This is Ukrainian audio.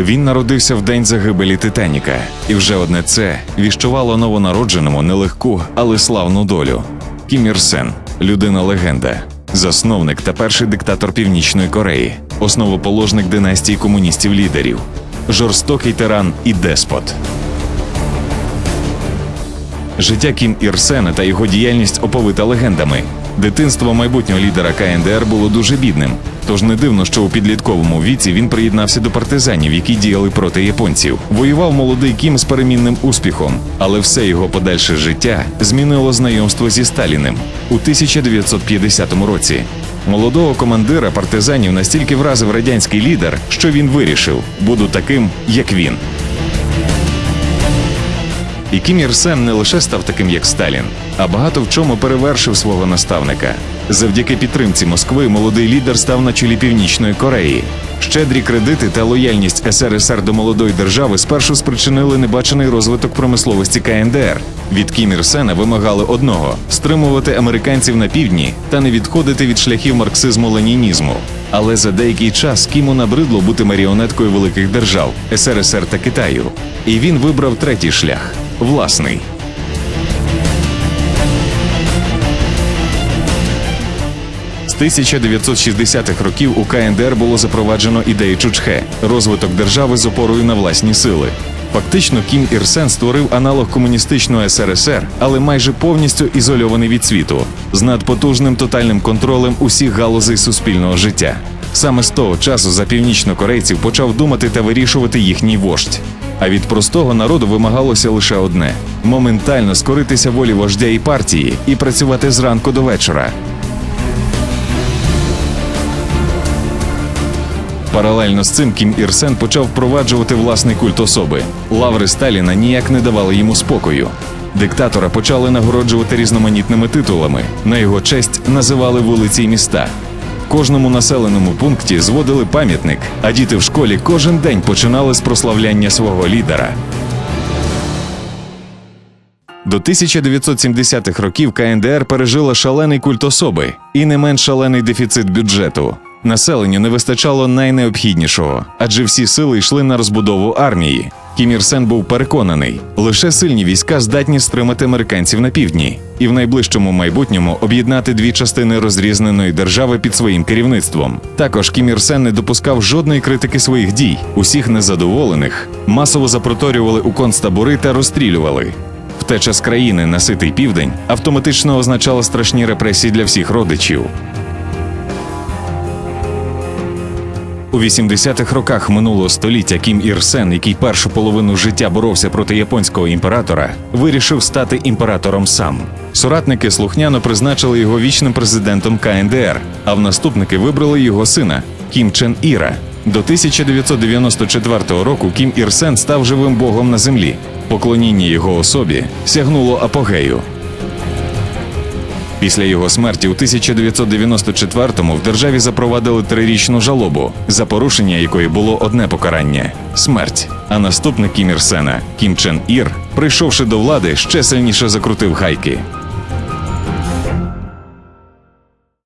Він народився в день загибелі Титаніка, і вже одне це віщувало новонародженому нелегку, але славну долю. Кім Ір Сен – людина легенда, засновник та перший диктатор Північної Кореї, основоположник династії комуністів-лідерів, жорстокий тиран і деспот. Життя Кім Ір Сена та його діяльність оповита легендами. Дитинство майбутнього лідера КНДР було дуже бідним, тож не дивно, що у підлітковому віці він приєднався до партизанів, які діяли проти японців. Воював молодий Кім з перемінним успіхом, але все його подальше життя змінило знайомство зі Сталіним у 1950 році. Молодого командира партизанів настільки вразив радянський лідер, що він вирішив: буду таким, як він. І Кім Ір Сен не лише став таким, як Сталін, а багато в чому перевершив свого наставника. Завдяки підтримці Москви молодий лідер став на чолі Північної Кореї. Щедрі кредити та лояльність СРСР до молодої держави спершу спричинили небачений розвиток промисловості КНДР. Від Кім Ір Сена вимагали одного стримувати американців на півдні та не відходити від шляхів марксизму-ленінізму. Але за деякий час Кіму набридло бути маріонеткою великих держав СРСР та Китаю. І він вибрав третій шлях власний. З 1960-х років у КНДР було запроваджено ідею Чучхе розвиток держави з опорою на власні сили. Фактично, Кім Ір Сен створив аналог комуністичного СРСР, але майже повністю ізольований від світу, з надпотужним тотальним контролем усіх галузей суспільного життя. Саме з того часу за північнокорейців почав думати та вирішувати їхній вождь. А від простого народу вимагалося лише одне: моментально скоритися волі вождя і партії і працювати зранку до вечора. Паралельно з цим Кім Ір Сен почав впроваджувати власний культ особи. Лаври Сталіна ніяк не давали йому спокою. Диктатора почали нагороджувати різноманітними титулами. На його честь називали вулиці й міста. Кожному населеному пункті зводили пам'ятник, а діти в школі кожен день починали з прославляння свого лідера. До 1970-х років КНДР пережила шалений культ особи і не менш шалений дефіцит бюджету. Населенню не вистачало найнеобхіднішого, адже всі сили йшли на розбудову армії. Кім Ір Сен був переконаний, лише сильні війська здатні стримати американців на півдні і в найближчому майбутньому об'єднати дві частини розрізненої держави під своїм керівництвом. Також Кім Ір Сен не допускав жодної критики своїх дій. Усіх незадоволених масово запроторювали у концтабори та розстрілювали. Втеча з країни на ситий південь автоматично означала страшні репресії для всіх родичів. У 80-х роках минулого століття Кім Ір Сен, який першу половину життя боровся проти японського імператора, вирішив стати імператором сам. Соратники слухняно призначили його вічним президентом КНДР, а в наступники вибрали його сина Кім Чен Іра. До 1994 року Кім Ір Сен став живим богом на землі. Поклоніння його особі сягнуло апогею. Після його смерті у 1994-му в державі запровадили трирічну жалобу, за порушення якої було одне покарання смерть. А наступник Кім Ір Сена Кім Чен Ір, прийшовши до влади, ще сильніше закрутив гайки.